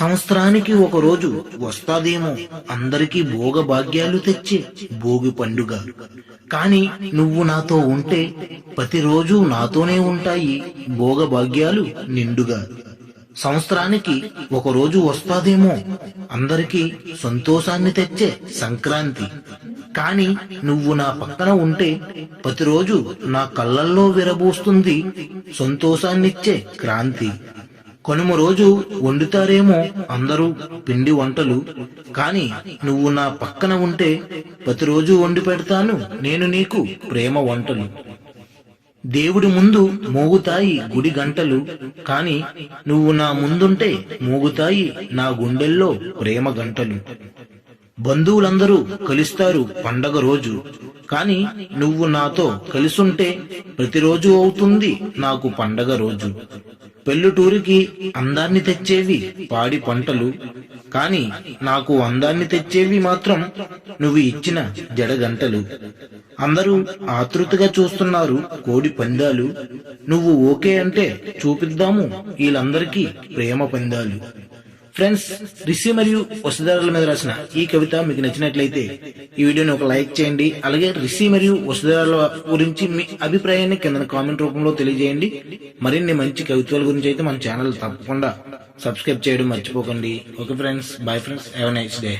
సంవత్సరానికి ఒక రోజు వస్తాదేమో. అందరికీ భోగ భాగ్యాలు తెచ్చే భోగి పండుగ. కాని నువ్వు నాతో ఉంటే ప్రతిరోజు నాతోనే ఉంటాయి భోగ భాగ్యాలు నిండుగా. సంవత్సరానికి ఒక రోజు వస్తాదేమో. అందరికీ సంతోషాన్ని తెచ్చే సంక్రాంతి. కాని నువ్వు నా పక్కన ఉంటే ప్రతిరోజు నా కళ్ళల్లో విరబూస్తుంది సంతోషాన్నిచ్చే క్రాంతి. కనుమ రోజు వండుతారేమో అందరూ పిండి వంటలు. కాని నువ్వు నా పక్కన ఉంటే ప్రతిరోజు వండి పెడతాను నేను నీకు ప్రేమ వంటలు. దేవుడి ముందు మోగుతాయి గుడి గంటలు. కాని నువ్వు నా ముందుంటే మోగుతాయి నా గుండెల్లో ప్రేమ గంటలు. బంధువులందరూ కలుస్తారు పండగ రోజు. కాని నువ్వు నాతో కలిసుంటే ప్రతిరోజు అవుతుంది నాకు పండగ రోజు. పెళ్ళుటూరికి అందాన్ని తెచ్చేవి పాడి పంటలు. కాని నాకు అందాన్ని తెచ్చేవి మాత్రం నువ్వు ఇచ్చిన జడగంటలు. అందరూ ఆతృతగా చూస్తున్నారు కోడి పందాలు. నువ్వు ఓకే అంటే చూపిద్దాము వీళ్ళందరికీ ప్రేమ పందాలు. ఫ్రెండ్స్ రిషి మరియు వసుధారల మీద రాసిన ఈ కవిత మీకు నచ్చినట్లయితే ఈ వీడియోని ఒక లైక్ చేయండి. అలాగే రిషి మరియు వసుధారల గురించి మీ అభిప్రాయాన్ని కింద కామెంట్ రూపంలో తెలియజేయండి. మరిన్ని మంచి కవిత్వాల గురించి అయితే మన ఛానల్ తప్పకుండా సబ్స్క్రైబ్ చేయడం మర్చిపోకండి. Okay friends bye friends have nice day.